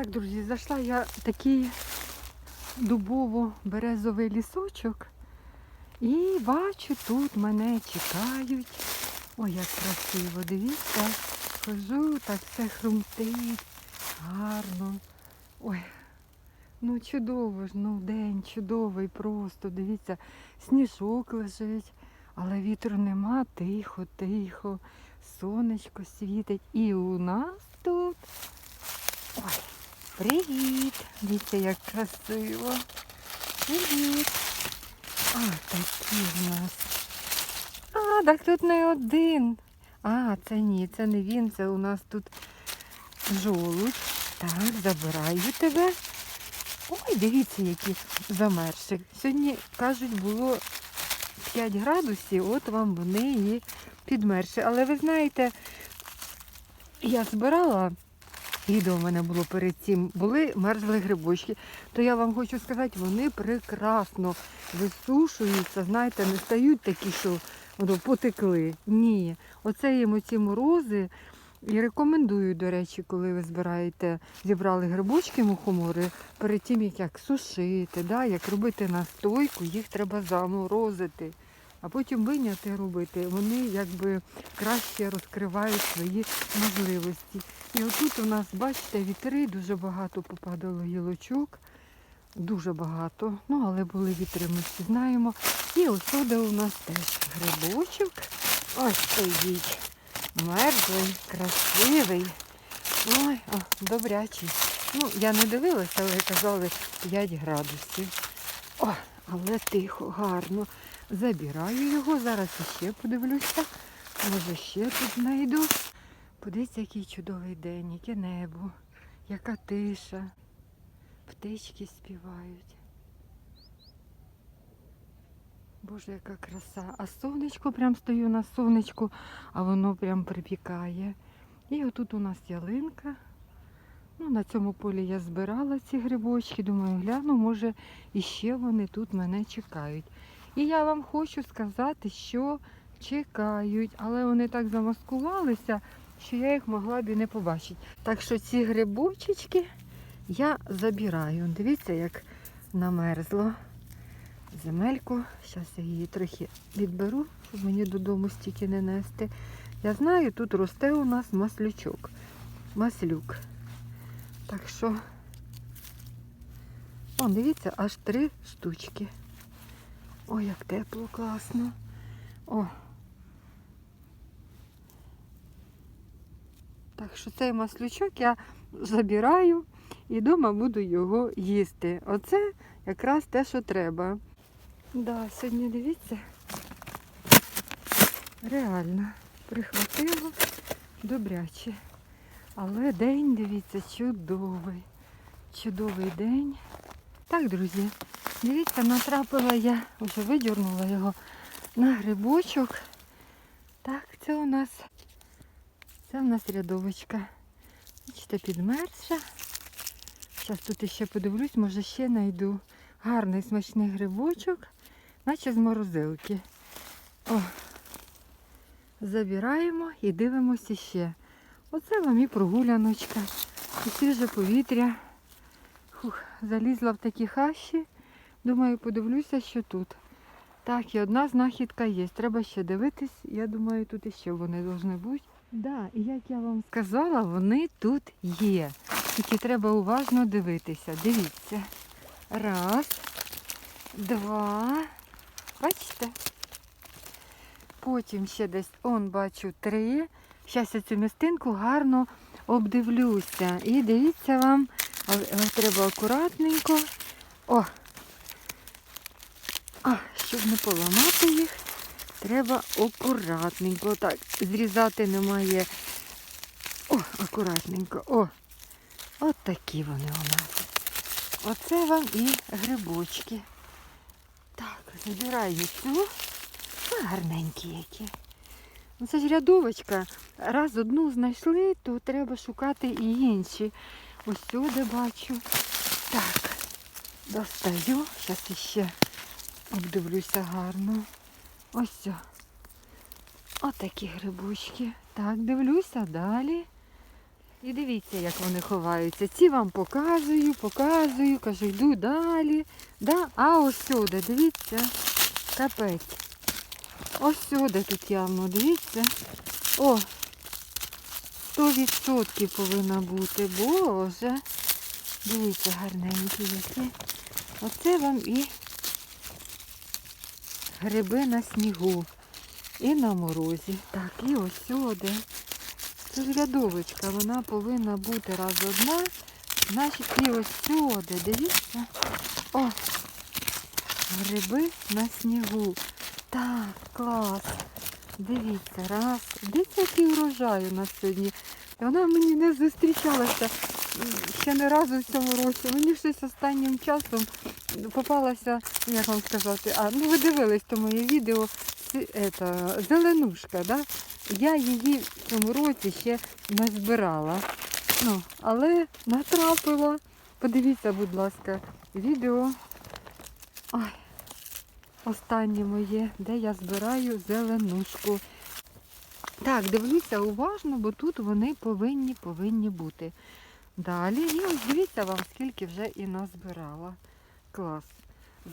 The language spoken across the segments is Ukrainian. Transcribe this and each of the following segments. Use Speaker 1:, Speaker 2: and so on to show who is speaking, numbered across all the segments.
Speaker 1: Так, друзі, зайшла я в такий дубово-березовий лісочок. І бачу, тут мене чекають. Ой, як красиво, дивіться, хожу, так все хрумтить, гарно. Ой, ну чудово ж, ну день чудовий просто, дивіться, сніжок лежить, але вітру нема, тихо, тихо, сонечко світить. І у нас тут. Ой, привіт! Дивіться, як красиво. Привіт! А, такі в нас. А, так тут не один. А, це ні, це не він, це у нас тут жолудь. Так, забираю тебе. Ой, дивіться, які замерші. Сьогодні, кажуть, було 5 градусів, от вам вони і підмерші. Але ви знаєте, я збирала, відео в мене було перед цим, були мерзли грибочки. То я вам хочу сказати, вони прекрасно висушуються, знаєте, не стають такі, що потекли. Ні. Оце їм оці морози. І рекомендую, до речі, коли ви збираєте, зібрали грибочки мухомори, перед тим, як сушити, да, як робити настойку, їх треба заморозити, а потім виняти робити. Вони якби краще розкривають свої можливості. І отут у нас, бачите, вітри, дуже багато попадало гілочок. Дуже багато. Ну, але були вітри, ми всі знаємо. І ось сюди у нас теж грибочок. Ось стоїть. Мерзлий, красивий. Ой, о, добрячий. Ну, я не дивилася, але казали 5 градусів. О, але тихо, гарно. Забираю його, зараз іще подивлюся. Може ще тут знайду. Подивіться, який чудовий день, яке небо, яка тиша. Птички співають. Боже, яка краса. А сонечко прям стою на сонечку, а воно прям припікає. І отут у нас ялинка. Ну, на цьому полі я збирала ці грибочки. Думаю, гляну, може, іще вони тут мене чекають. І я вам хочу сказати, що чекають, але вони так замаскувалися, що я їх могла б і не побачити. Так що ці грибочечки я забираю. Дивіться, як намерзло земельку. Зараз я її трохи відберу, щоб мені додому стільки не нести. Я знаю, тут росте у нас маслючок. Маслюк. Так що, о, дивіться, аж три штучки. Ой, як тепло, класно. О. Так що цей маслючок я забираю і вдома буду його їсти. Оце якраз те, що треба. Да, сьогодні дивіться, реально прихватило добряче. Але день, дивіться, чудовий. Чудовий день. Так, друзі, дивіться, натрапила я, вже видірнула його на грибочок. Так, це у нас, це у нас рядовочка. Бачите, підмерзша. Зараз тут ще подивлюсь, може ще знайду. Гарний смачний грибочок, наче з морозилки. О, забираємо і дивимося ще. Оце вам і прогуляночка, і свіже повітря. Фух, залізла в такі хащі. Думаю, подивлюся, що тут. Так, і одна знахідка є. Треба ще дивитись. Я думаю, тут іще вони повинні бути. Да, і як я вам сказала, вони тут є. Тільки треба уважно дивитися. Дивіться. Раз, два. Бачите? Потім ще десь, он бачу, три. Зараз я цю містинку гарно обдивлюся. І дивіться вам, але треба акуратненько. О! Щоб не поламати їх, треба акуратненько. Так, зрізати немає. О, акуратненько. О! От такі вони у нас. Оце вам і грибочки. Так, забираю цю. Гарненькі які. Ну, це ж рядовочка. Раз одну знайшли, то треба шукати і інші. Ось сюди бачу. Так, достаю. Зараз іще обдивлюся гарно. Ось. все. Отакі грибочки. Так, дивлюся далі. І дивіться, як вони ховаються. Ці вам показую, показую, кажу, йду далі. Да? А ось сюди, дивіться, капець. Ось сюди тут явно, дивіться. О, 100% повинна бути. Боже. Дивіться, гарненькі які. Оце вам і гриби на снігу. І на морозі. Так, і ось сюди. Це ж рядовочка, вона повинна бути раз одна. Значить, і ось сюди, дивіться. О, гриби на снігу. Так, клас. Дивіться, раз. Дивіться, який урожай у нас сьогодні. Вона мені не зустрічалася ще не разу в цьому році. Мені щось останнім часом попалася, як вам сказати, а ну ви дивились то моє відео, ета, зеленушка, да? Я її в цьому році ще не збирала. Ну, але натрапила. Подивіться, будь ласка, відео. Ой, останнє моє, де я збираю зеленушку. Так, дивлюся уважно, бо тут вони повинні, повинні бути. Далі, і ось дивіться вам, скільки вже і назбирала. Клас.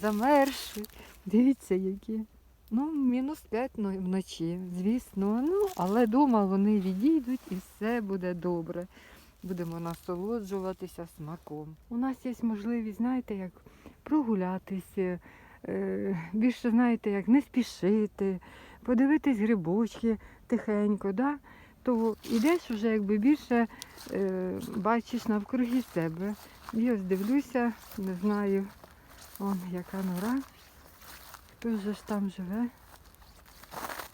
Speaker 1: Замерші. Дивіться, які. Ну, мінус 5 вночі, звісно. Ну, але дома вони відійдуть і все буде добре. Будемо насолоджуватися смаком. У нас є можливість, знаєте, як прогулятися, е, більше, знаєте, як не спішити, подивитись грибочки тихенько, да? То йдеш вже якби більше е, бачиш навкруги себе. І ось дивлюся, не знаю, он яка нора. Хто же ж там живе?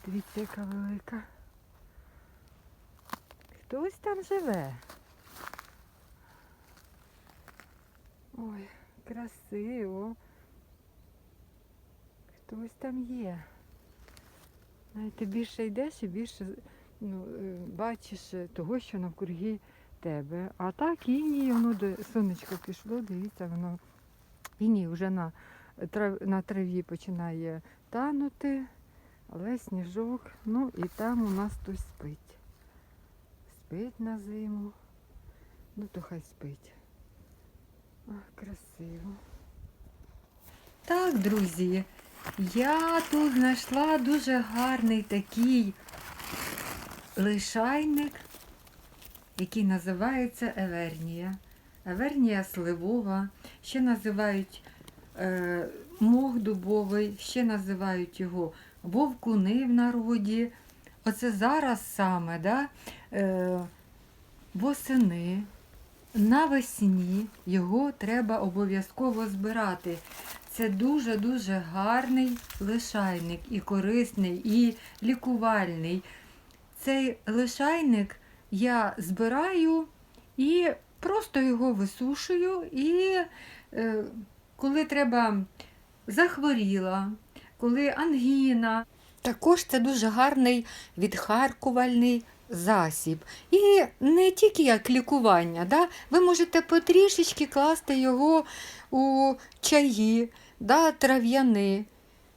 Speaker 1: Дивіться, яка велика. Хтось там живе. Ой, красиво. Хтось там є. Знаєте, більше йдеш і більше ну, е, бачиш е, того, що навкруги тебе. А так іній, воно до сонечко пішло, дивіться, воно іній вже на, трав, на траві починає танути, але сніжок, ну і там у нас хтось спить. Спить на зиму. Ну то хай спить. Ах, красиво. Так, друзі, я тут знайшла дуже гарний такий лишайник, який називається Евернія. Евернія сливова, ще називають е, мох дубовий, ще називають його вовкуни в народі. Оце зараз саме, да, е, восени, навесні його треба обов'язково збирати. Це дуже-дуже гарний лишайник і корисний, і лікувальний. Цей лишайник я збираю і просто його висушую. І е, коли треба захворіла, коли ангіна. Також це дуже гарний відхаркувальний засіб. І не тільки як лікування. Да? Ви можете потрішечки класти його у чаї, да, трав'яни.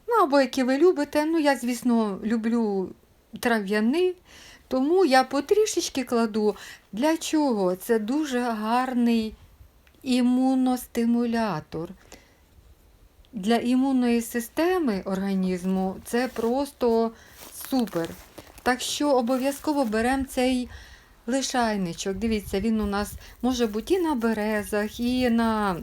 Speaker 1: Ну, або які ви любите. Ну, я, звісно, люблю трав'яни, тому я потрішечки кладу. Для чого? Це дуже гарний імуностимулятор. Для імунної системи організму це просто супер. Так що обов'язково беремо цей лишайничок. Дивіться, він у нас може бути і на березах, і на,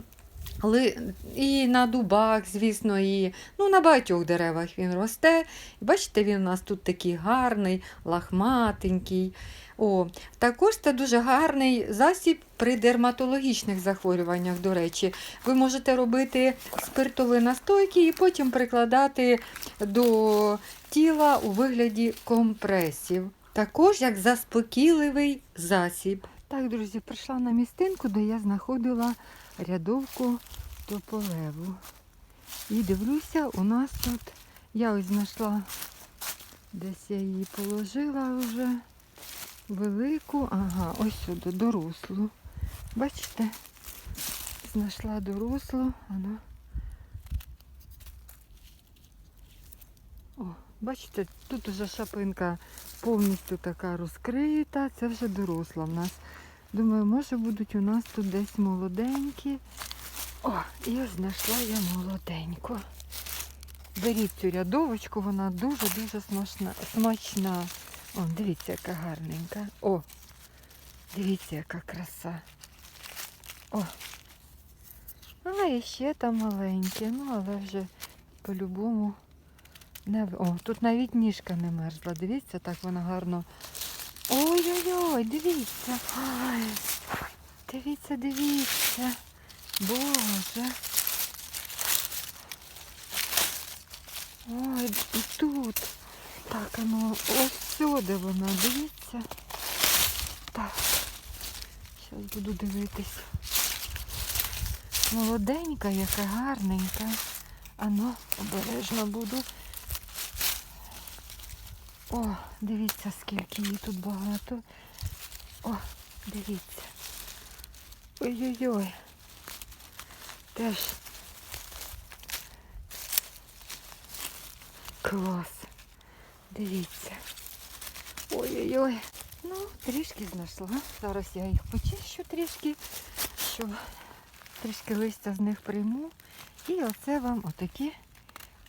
Speaker 1: і на дубах, звісно, і ну, на багатьох деревах він росте. Бачите, він у нас тут такий гарний, лахматенький. О, також це дуже гарний засіб при дерматологічних захворюваннях, до речі. Ви можете робити спиртові настойки і потім прикладати до тіла у вигляді компресів. Також як заспокійливий засіб. Так, друзі, прийшла на містинку, де я знаходила рядовку тополеву. І дивлюся, у нас тут, я ось знайшла, десь я її положила вже велику, ага, ось сюди, дорослу. Бачите? Знайшла дорослу, вона. О, бачите, тут уже шапинка повністю така розкрита, це вже доросла в нас. Думаю, може будуть у нас тут десь молоденькі. О, і знайшла я молоденьку. Беріть цю рядовочку, вона дуже-дуже смачна. смачна. О, дивіться, яка гарненька. О, дивіться, яка краса. О. А, і ще там маленьке, ну але вже по-любому не... О, тут навіть ніжка не мерзла. Дивіться, так вона гарно. Ой-ой-ой, дивіться. Ой, дивіться, дивіться. Боже. Ой, і тут. Так, ну ось сюди вона, дивіться. Так. Зараз буду дивитись. Молоденька, яка гарненька. Ану, обережно буду. О, дивіться, скільки її тут багато. О, дивіться. Ой-ой-ой. Теж клас. Дивіться. Ой-ой-ой. Ну, трішки знайшла. Зараз я їх почищу трішки, щоб трішки листя з них прийму. І оце вам отакі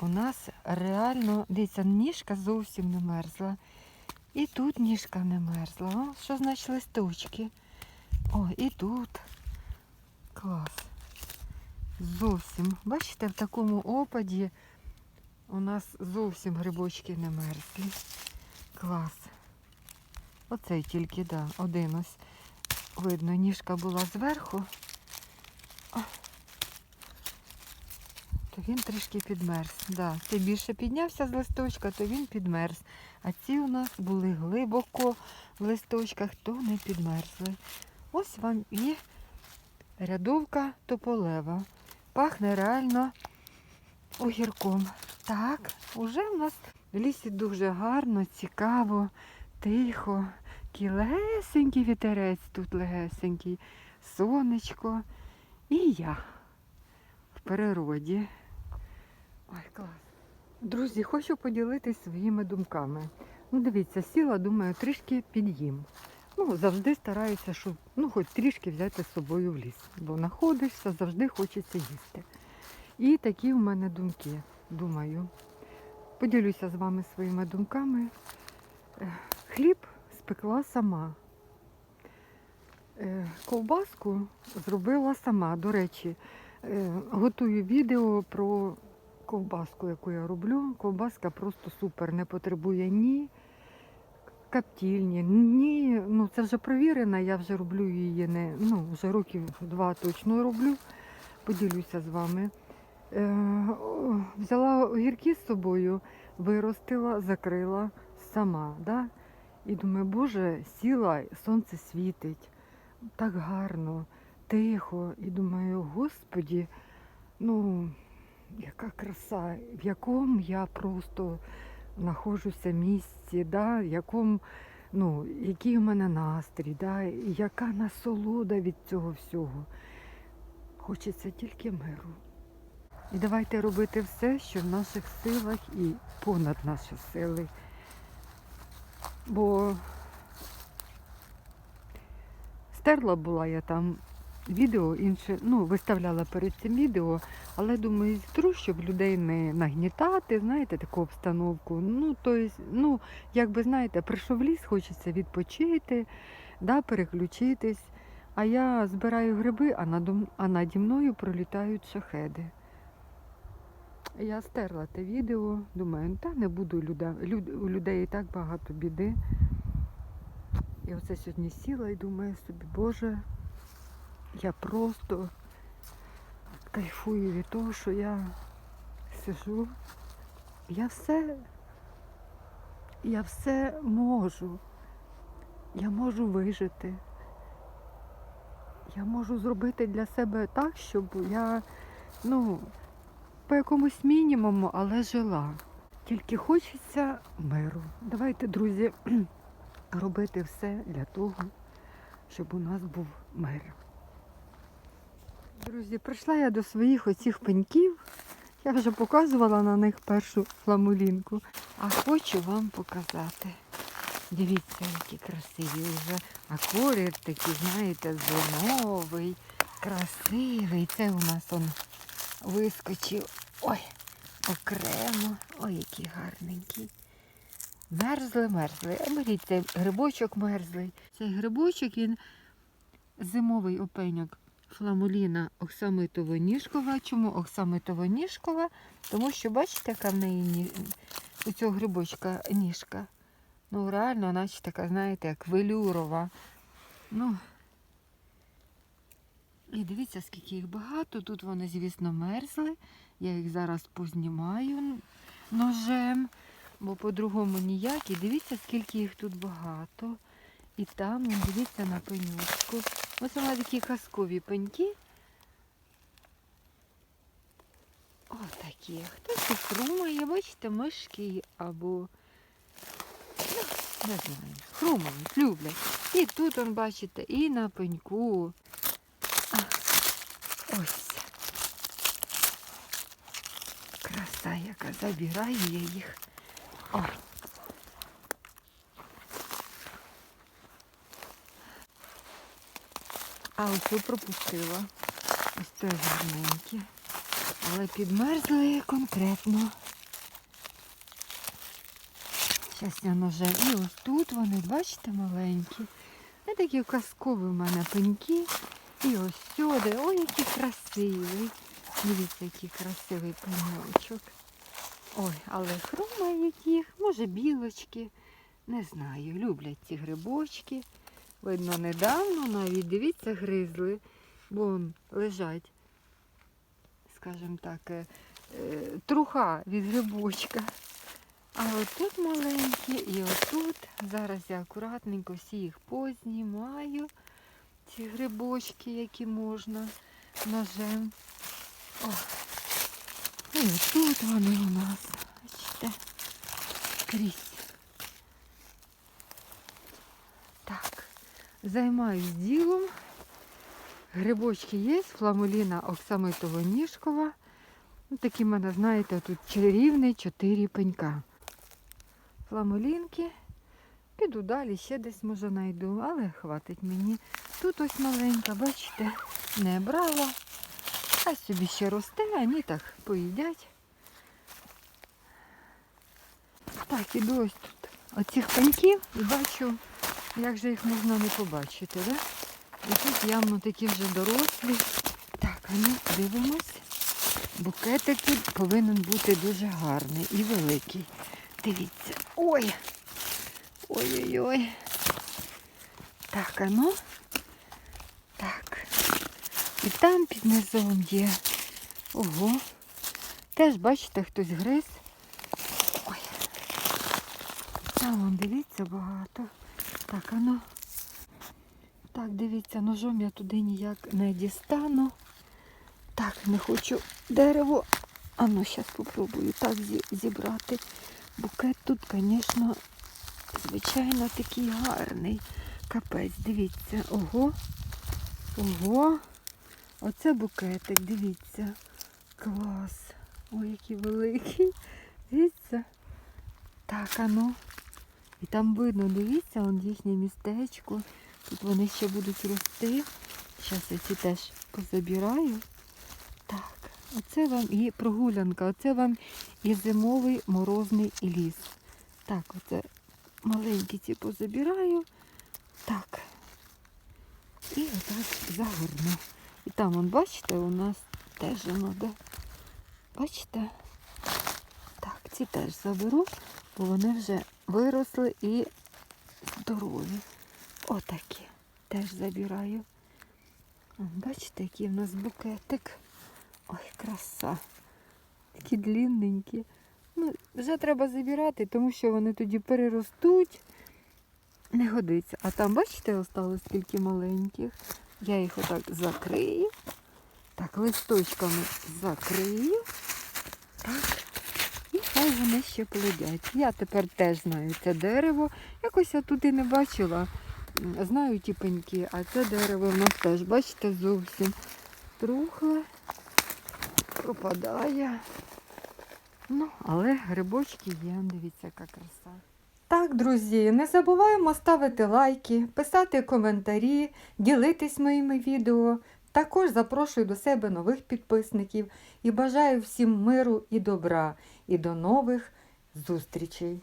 Speaker 1: у нас реально, дивіться, ніжка зовсім не мерзла. І тут ніжка не мерзла. О, що значить листочки? О, і тут. Клас. Зовсім. Бачите, в такому опаді у нас зовсім грибочки не мерзлі. Клас. Оцей тільки, да, один ось. Видно, ніжка була зверху. О. Він трішки підмерз. Да, цей більше піднявся з листочка, то він підмерз. А ці у нас були глибоко в листочках, то не підмерзли. Ось вам і рядовка тополева. Пахне реально огірком. Так, уже в нас в лісі дуже гарно, цікаво, тихо. Такий легесенький вітерець тут легесенький, сонечко. І я в природі. Ой, клас. Друзі, хочу поділитись своїми думками. Ну, дивіться, сіла, думаю, трішки під'їм. Ну, завжди стараюся, щоб ну, хоч трішки взяти з собою в ліс. Бо знаходишся, завжди хочеться їсти. І такі в мене думки. Думаю, поділюся з вами своїми думками. Е, Хліб спекла сама. Е, Ковбаску зробила сама. До речі, е, готую відео про ковбаску, яку я роблю. Ковбаска просто супер, не потребує ні каптільні, ні, ну це вже провірено, я вже роблю її не, ну, вже років два точно роблю. Поділюся з вами. Е, взяла огірки з собою, виростила, закрила сама. Да? І думаю, боже, сіла, сонце світить, так гарно, тихо. І думаю, господі, ну, яка краса, в якому я просто знаходжуся місці, да? в якому, ну, який у мене настрій, да? яка насолода від цього всього. Хочеться тільки миру. І давайте робити все, що в наших силах і понад наші сили. Бо стерла була я там відео інше, ну, виставляла перед цим відео, але думаю, зітру, щоб людей не нагнітати, знаєте, таку обстановку. Ну, то есть, ну, як би знаєте, прийшов ліс, хочеться відпочити, да, переключитись. А я збираю гриби, а надо, а наді мною пролітають шахеди. Я стерла те відео, думаю, «Ну, та не буду люда, люд, у людей і так багато біди. І оце сьогодні сіла і думаю собі, Боже, я просто кайфую від того, що я сижу. Я все, я все можу. Я можу вижити. Я можу зробити для себе так, щоб я, ну, по якомусь мінімуму, але жила. Тільки хочеться миру. Давайте, друзі, робити все для того, щоб у нас був мир. Друзі, прийшла я до своїх оцих пеньків. Я вже показувала на них першу фламулінку. А хочу вам показати. Дивіться, які красиві вже. А колір такий, знаєте, зеленовий, красивий. Це у нас он вискочив. Ой, окремо. Ой, який гарненький. Мерзли, мерзли. А беріть грибочок мерзлий. Цей грибочок він зимовий опеньок фламуліна оксамитово-ніжкова. Чому оксамитово-ніжкова? Тому що бачите, яка в неї ні... у цього грибочка ніжка. Ну, реально, наче така, знаєте, як велюрова. Ну, і дивіться, скільки їх багато. Тут вони, звісно, мерзли. Я їх зараз познімаю ножем, бо по-другому ніяк. І дивіться, скільки їх тут багато. І там, дивіться на пенючку. Ось вона такі казкові пеньки. Ось такі. Хтось і хрумає, бачите, мишки або ну, не знаю, хрумають, люблять. І тут, он, бачите, і на пеньку. А, ось. Краса яка, забираю я їх. О. А ось пропустила. Ось теж гарненькі. Але підмерзли конкретно. Зараз я ножем. І ось тут вони, бачите, маленькі. Це такі казкові в мене пеньки. І ось сюди. Ой, який красивий. Дивіться, який красивий пеньочок. Ой, але хрумають їх, може білочки. Не знаю, люблять ці грибочки. Видно, недавно навіть, дивіться, гризли, бо лежать, скажімо так, е, е, труха від грибочка. А отут маленькі і отут. Зараз я акуратненько всі їх познімаю. Ці грибочки, які можна ножем. О. І отут вони у нас. Бачите, скрізь. Так, займаюсь ділом. Грибочки є, фламуліна оксамитово ніжкова. Ну, такі в мене, знаєте, тут чарівні чотири пенька. Фламулінки. Піду далі, ще десь може знайду, але хватить мені. Тут ось маленька, бачите, не брала. А собі ще росте, вони так поїдять. Так, іду ось тут. Оцих пеньків і бачу, як же їх можна не побачити, да? І тут явно такі вже дорослі. Так, а ну дивимось. Букетик тут повинен бути дуже гарний і великий. Дивіться. Ой! Ой-ой-ой. Так, а ну. Так. І там під низом є. Ого. Теж, бачите, хтось гриз. Ой. Там, вон, дивіться, багато. Так, а ну. Так, дивіться, ножом я туди ніяк не дістану. Так, не хочу дерево. А ну, зараз спробую так зібрати. Букет тут, звісно, звичайно, такий гарний. Капець, дивіться. Ого. Ого. Оце букетик, дивіться. Клас. Ой, який великий. Дивіться. Так, а ну. І там видно, дивіться, он їхнє містечко. Тут вони ще будуть рости. Зараз я ці теж позабираю. Так, оце вам і прогулянка, оце вам і зимовий морозний ліс. Так, оце маленькі ці позабираю. Так. І отак загорну. І там, вон, бачите, у нас теж воно де. Бачите? Так, ці теж заберу, бо вони вже виросли і здорові. Отакі. Теж забираю. Бачите, який в нас букетик. Ой, краса. Такі длинненькі. Ну, вже треба забирати, тому що вони тоді переростуть. Не годиться. А там, бачите, осталось скільки маленьких. Я їх отак закрию. Так, листочками закрию. Так. І хай вони ще плодять. Я тепер теж знаю це дерево. Якось я тут і не бачила. Знаю ті пеньки, а це дерево в нас теж, бачите, зовсім трухле, пропадає. Ну, але грибочки є, дивіться, яка краса. Так, друзі, не забуваємо ставити лайки, писати коментарі, ділитись моїми відео. Також запрошую до себе нових підписників і бажаю всім миру і добра. І до нових зустрічей!